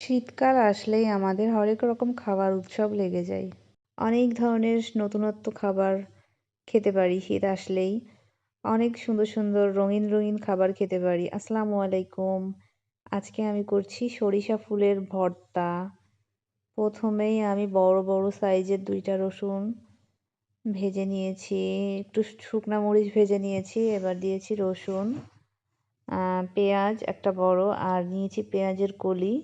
শীতকাল আসলেই আমাদের হরেক রকম খাবার উৎসব লেগে যায়। অনেক ধরনের নতুনত্ব খাবার খেতে পারি, শীত আসলেই। অনেক সুন্দর সুন্দর রঙিন রঙিন খাবার খেতে পারি। আসসালামু আলাইকুম। আজকে আমি করছি সরিষা ফুলের ভর্তা। প্রথমেই আমি বড় বড় সাইজের দুইটা রসুন ভেজে নিয়েছি, একটু শুকনা মরিচ ভেজে নিয়েছি, এবার দিয়েছি রসুন পেঁয়াজ একটা বড়, আর নিয়েছি পেঁয়াজের কলি।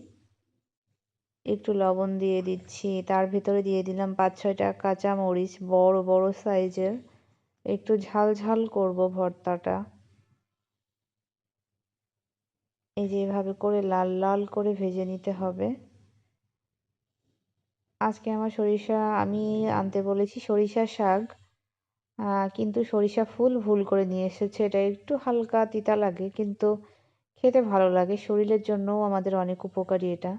একটু লবণ দিয়ে দিচ্ছি। তার ভিতরে দিয়ে দিলাম পাঁচ ছয়টা কাঁচা মরিচ বড় বড় সাইজের। একটু ঝাল ঝাল করব ভর্তাটা। এই যে এভাবে করে লাল লাল করে ভেজে নিতে হবে। আজকে আমার সরিষা, আমি আনতে বলেছি সরিষা শাক কিন্তু সরিষা ফুল ভুল করে নিয়ে এসেছে। এটা একটু হালকা তিতা লাগে, কিন্তু খেতে ভালো লাগে। শরীরের জন্যও আমাদের অনেক উপকারী এটা।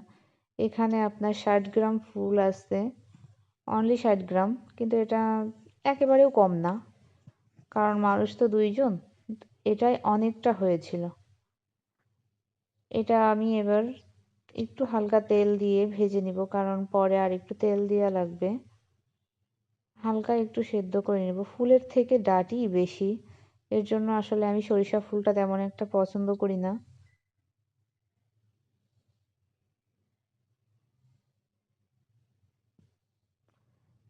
এখানে আপনার ষাট গ্রাম ফুল আছে। অনলি ষাট গ্রাম, কিন্তু এটা একেবারেও কম না। কারণ মানুষ তো দুইজন, এটাই অনেকটা হয়েছিল। এটা আমি এবার একটু হালকা তেল দিয়ে ভেজে নিব, কারণ পরে আর একটু তেল দেওয়া লাগবে। হালকা একটু সেদ্ধ করে নেব। ফুলের থেকে ডাটি বেশি, এর জন্য আসলে আমি সরিষা ফুলটা তেমন একটা পছন্দ করি না।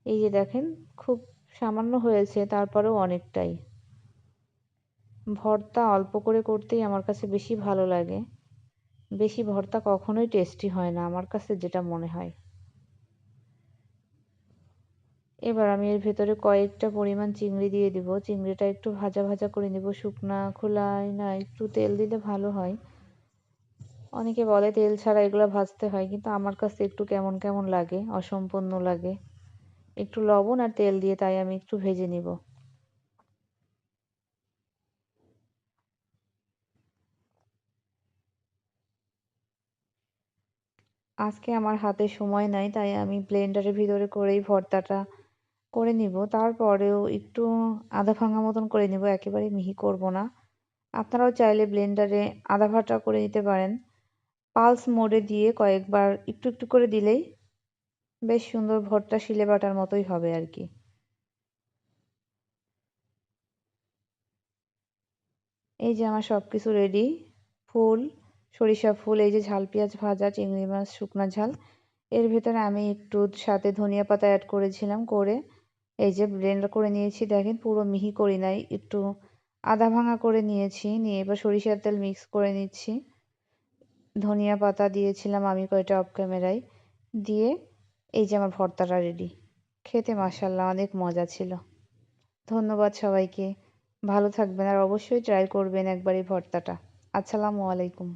এই যে দেখেন, খুব সামান্য হয়েছে, তারপরেও অনেকটাই। ভর্তা অল্প করে করতেই আমার কাছে বেশি ভালো লাগে। বেশি ভর্তা কখনোই টেস্টি হয় না, আমার কাছে যেটা মনে হয়। এবার আমি এর ভেতরে কয়েকটা পরিমাণ চিংড়ি দিয়ে দিব। চিংড়িটা একটু ভাজা ভাজা করে নেব। শুকনা খোলায় না, একটু তেল দিলে ভালো হয়। অনেকে বলে তেল ছাড়া এগুলো ভাজতে হয়, কিন্তু আমার কাছে একটু কেমন কেমন লাগে, অসম্পূর্ণ লাগে। একটু লবণ আর তেল দিয়ে তাই আমি একটু ভেজে নিব। আজকে আমার হাতে সময় নাই, তাই আমি ব্লেন্ডারের ভিতরে করেই ভর্তাটা করে নিব। তারপরেও একটু আধা ভাঙা মতন করে নিব, একেবারে মিহি করব না। আপনারাও চাইলে ব্লেন্ডারে আধা ভাটা করে নিতে পারেন। পালস মোডে দিয়ে কয়েকবার একটু একটু করে দিলেই বেশ সুন্দর ভর্তা শিলে বাটার মতোই হবে আর কি। এই যে আমার সব কিছু রেডি ফুল, সরিষা ফুল, এই যে ঝাল পেঁয়াজ ভাজা, চিংড়ি মাছ, শুকনা ঝাল। এর ভেতরে আমি একটু সাথে ধনিয়া পাতা অ্যাড করেছিলাম, করে এই যে ব্লেন্ড করে নিয়েছি। দেখেন পুরো মিহি করি নাই, একটু আদা ভাঙা করে নিয়েছি, নিয়ে এবার সরিষার তেল মিক্স করে নিচ্ছি। ধনিয়া পাতা দিয়েছিলাম আমি কয়টা অফ ক্যামেরায় দিয়ে এই যে আমার ভর্তাটা রেডি খেতে মাসাল্লাহ অনেক মজা ছিল। ধন্যবাদ সবাইকে। ভালো থাকবেন আর অবশ্যই ট্রাই করবেন একবার এই ভর্তাটা। আসসালামু আলাইকুম।